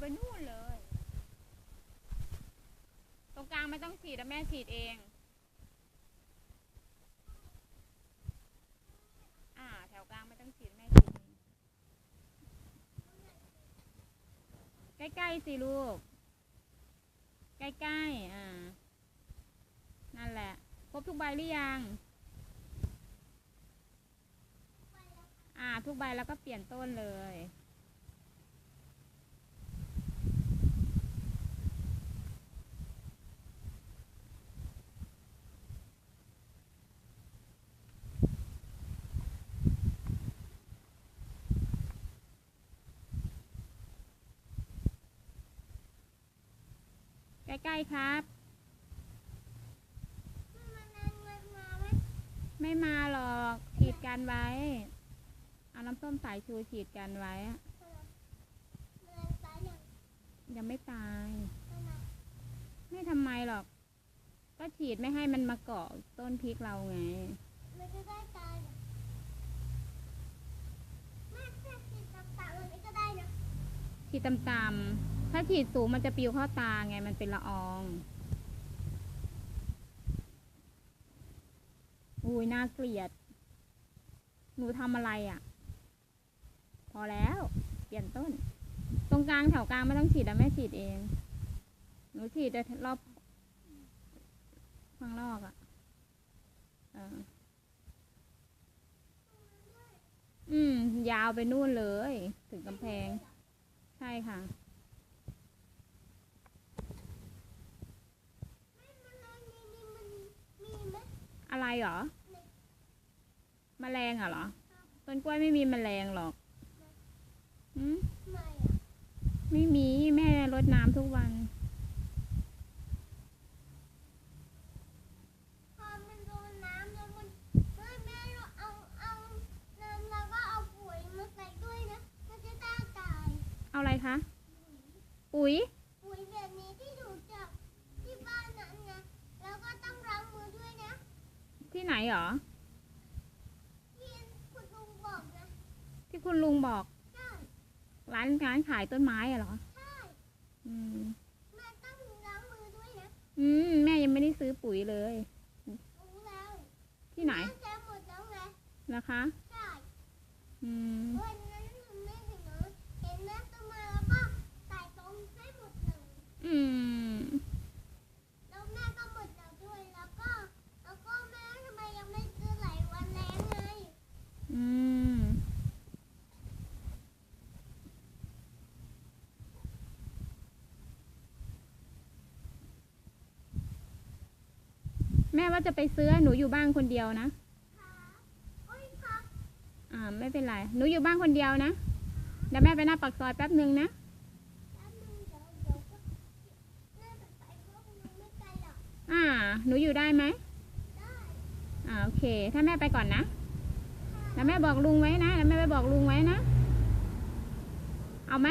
ไปนู่นเลย ตรงกลางไม่ต้องฉีดแล้วแม่ฉีดเอง อ่า แถวกลางไม่ต้องฉีดแม่ฉีดเองใกล้ๆสิลูก ใกล้ๆ อ่า นั่นแหละ ครบทุกใบหรือยัง อ่า ทุกใบแล้วก็เปลี่ยนต้นเลย ใกล้ๆครับ ไม่มาหรอก ฉีดกันไว้ เอาน้ำส้มสายชูฉีดกันไว้อะยังไม่ตาย ไม่ทำไมหรอก ก็ฉีดไม่ให้มันมาเกาะต้นพริกเราไงฉีดต่ำๆ ถ้าฉีดสูงมันจะปิวเข้าตาไงมันเป็นละออง อุ้ยน่าเกลียด หนูทำอะไรอะ่ะ พอแล้ว เปลี่ยนต้น ตรงกลางแถวกลางไม่ต้องฉีดแล้วแม่ฉีดเอง หนูฉีดแต่รอบข้างนอกอะ่ะอืม ยาวไปนู่นเลย ถึงกำแพง ใช่ค่ะ อะไรเหรอแมลงอะเหรอ ต้นกล้วยไม่มีแมลงหรอกอืมไม่มีแม่รดน้ำทุกวันเอาอะไรคะ ปุ๋ยปุ๋ยแบบนี้ที่ถูกจากที่บ้านนั้นนะ แล้วก็ต้องล้างมือด้วยนะ ที่ไหนเหรอที่คุณลุงบอกนะ ที่คุณลุงบอก ใช่ ร้านร้านขายต้นไม้อะเหรอ ใช่ อืม แม่ต้องล้างมือด้วยนะอืม แม่ยังไม่ได้ซื้อปุ๋ยเลย รู้แล้วที่ไหน แม่ใช้หมดแล้วไงนะคะ ใช่ อืม วันนั้นแม่เห็นนะเห็นแม่ต้นไม้แล้วก็ใส่ตรงให้หมดเลย อืม แล้วแม่ก็หมดแล้วด้วย แล้วก็ แล้วก็แม่ทำไมยังไม่ซื้อไหลวันแรงไง อืม แม่ว่าจะไปซื้อหนูอยู่บ้านคนเดียวนะค่ะโอ้ยค่ะอ่าไม่เป็นไร หนูอยู่บ้านคนเดียวนะเดี๋ยวแม่ไปหน้าปากซอยแป๊บหนึ่งนะแป๊บนึงเดี๋ยวเดี๋ยวก็แม่จะไปเพราะมันไม่ไกลหรอกอ่า หนูอยู่ได้ไหมได้อ่าโอเค ถ้าแม่ไปก่อนนะแล้วแม่บอกลุงไว้นะแล้วแม่ไปบอกลุงไว้นะ เอาไหม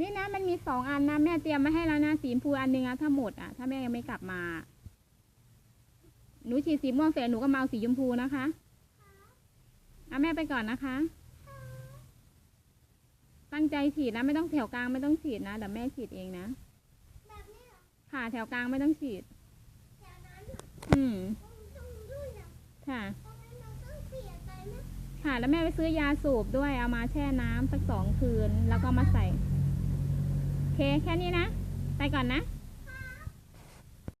นี่นะ มีสองอันนะแม่เตรียมมาให้แล้วนะสีชมพูอันหนึ่งอะถ้าหมดอะถ้าแม่ยังไม่กลับมา หนูฉีดสีม่วงเสร็จหนูก็มาเอาสีชมพูนะคะเอาแม่ไปก่อนนะคะ ตั้งใจฉีดนะไม่ต้องแถวกลางไม่ต้องฉีดนะเดี๋ยวแม่ฉีดเองนะค่ะแถวกลางไม่ต้องฉีด อืมค่ะค่ะ แล้วแม่ไปซื้อยาสูบด้วยเอามาแช่น้ำสักสองคืน แล้วก็มาใส่ แค่นี้นะ ไปก่อนนะ